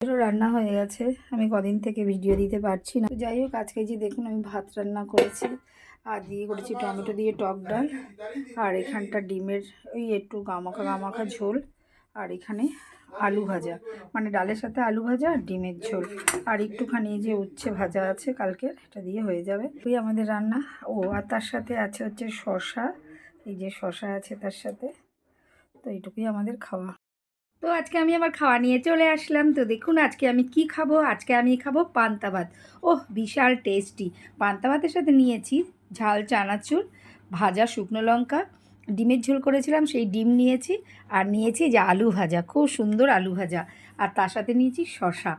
এরও রান্না হয়ে গেছে। আমি কদিন থেকে ভিডিও দিতে পারছি না। যাই হোক, আজকে যে দেখুন আমি ভাত রান্না করেছি। আর দিয়ে করেছি টমেটো দিয়ে টক ডাল। আর এখানটা ডিমের ওই একটু গামাখা গামাখা ঝোল। আর এখানে আলু ভাজা। মানে ডালের সাথে আলু ভাজা আর ডিমের ঝোল। আর একটুখানি যে উচ্ছে ভাজা আছে কালকে, এটা দিয়ে হয়ে যাবে। তুই আমাদের রান্না। ও, আর তার সাথে আছে হচ্ছে শশা এই যে শশা আছে তার সাথে। তো এইটুকুই আমাদের খাওয়া। তো আজকে আমি আমার খাওয়া নিয়ে চলে আসলাম। তো দেখুন আজকে আমি কি খাব? আজকে আমি খাব পান্তা ভাত। ওহ, বিশাল টেস্টি। পান্তা ভাতের সাথে নিয়েছি ঝাল চানাচুর, ভাজা শুকনো লঙ্কা। ডিমের ঝোল করেছিলাম, সেই ডিম নিয়েছি। আর নিয়েছি যে আলু ভাজা, খুব সুন্দর আলু ভাজা। আর তার সাথে নিয়েছি শশা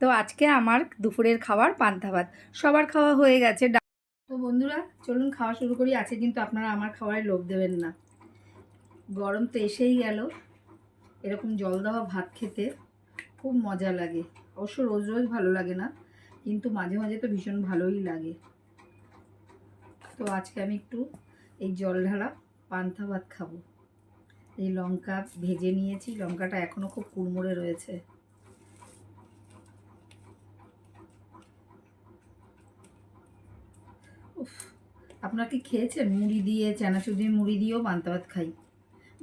তো আজকে আমার দুপুরের খাবার পান্তা ভাত। সবার খাওয়া হয়ে গেছে। তো বন্ধুরা, চলুন খাওয়া শুরু করি। আছে কিন্তু আপনারা আমার খাওয়ায় লোভ দেবেন না। গরম তো এসেই গেল। এরকম জল দেওয়া ভাত খেতে খুব মজা লাগে। অবশ্য রোজ রোজ ভালো লাগে না, কিন্তু মাঝে মাঝে তো ভীষণ ভালোই লাগে। তো আজকে আমি একটু এই জল ঢালা পান্তা ভাত খাব। এই লঙ্কা ভেজে নিয়েছি, লঙ্কাটা এখনও খুব কুড়মুড়ে রয়েছে। উফ, আপনারা কি খেয়েছেন? মুড়ি দিয়ে, চানাচুর দিয়ে মুড়ি দিয়েও পান্তা ভাত খাই।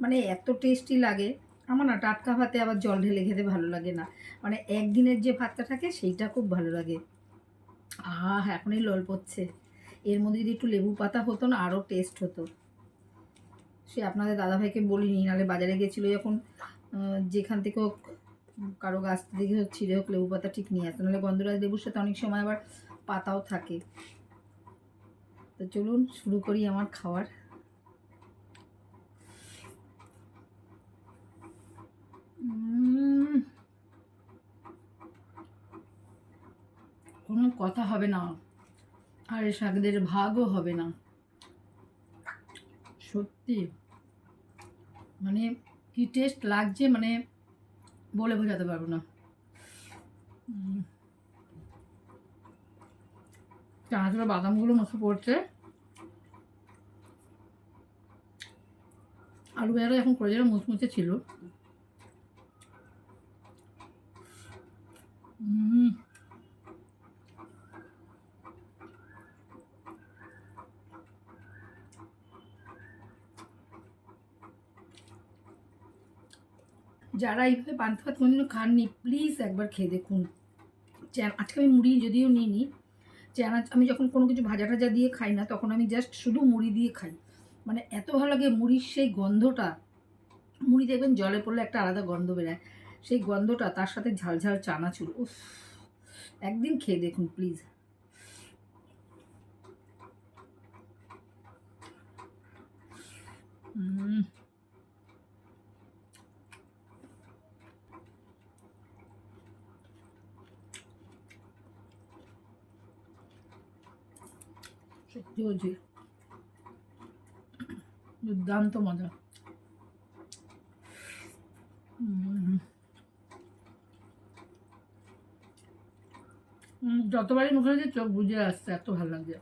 মানে এত টেস্টি লাগে আমার না, টাটকা ভাতে আবার জল ঢেলে খেতে ভালো লাগে না। মানে একদিনের যে ভাতটা থাকে, সেইটা খুব ভালো লাগে। আহ, এখনই লল পড়ছে। এর মধ্যে যদি একটু লেবু পাতা হতো না, আরও টেস্ট হতো। সে আপনাদের দাদাভাইকে বলিনি, নাহলে বাজারে গেছিল যখন যেখান থেকে হোক, কারও গাছ থেকে হোক, ছিঁড়ে হোক লেবু পাতা ঠিক নিয়ে আসতো। নাহলে গন্ধরাজ লেবুর সাথে অনেক সময় আবার পাতাও থাকে। তো চলুন, শুরু করি আমার খাওয়ার উম, কোনো কথা হবে না। আর এ শাকদের ভাগও হবে না। সত্যি। মানে কি টেস্ট লাগছে মানে বলে বোঝাতে পারব না। চানাচুরা বাদামগুলো মুখে পড়ছে। আলু বেড়া এখন করে যেন মুচমুচে ছিল। যারা এইভাবে পান্তা ভাত কোনোদিনও খাননি প্লিজ একবার খেয়ে দেখুন। আজকে আমি মুড়ি যদিও নিইনি চানা আমি যখন কোনো কিছু ভাজা টাজা দিয়ে খাই না, তখন আমি জাস্ট শুধু মুড়ি দিয়ে খাই। মানে এত ভালো লাগে মুড়ির সেই গন্ধটা। মুড়ি দেখবেন জলে পড়লে একটা আলাদা গন্ধ বেরোয়। সেই গন্ধটা, তার সাথে ঝাল ঝাল চানাচুর, উফ। একদিন খেয়ে দেখুন প্লিজ সত্যি বলছি দুর্দান্ত মজা উম। উম, যতবারই মুখে দিয়ে চোখ বুঝে আসছে এত ভালো লাগছে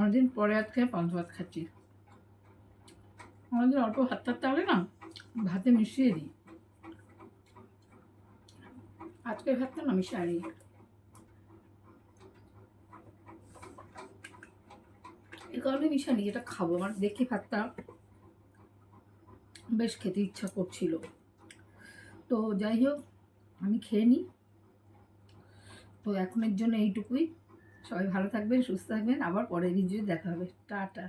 অনেকদিন পরে আজকে পান্তা ভাত খাচ্ছি। আমাদের অল্প ভাত থাকতে হবে না, ভাতে মিশিয়ে দিই। আজকে ভাতটা না আনি এই কারণে মিশিয়ে আনি যেটা খাব। আমার দেখি ভাতটা বেশ খেতে ইচ্ছা করছিল। তো যাই হোক, আমি খেয়ে নিই। তো এখনের জন্য এইটুকুই। সবাই ভালো থাকবেন সুস্থ থাকবেন। আবার পরের ভিডিও দেখা হবে। টাটা।